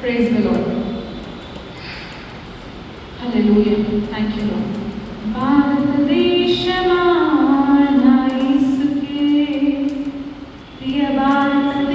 Praise the Lord. Hallelujah. Thank you, Lord. Bharat देश इसके प्रिय भारत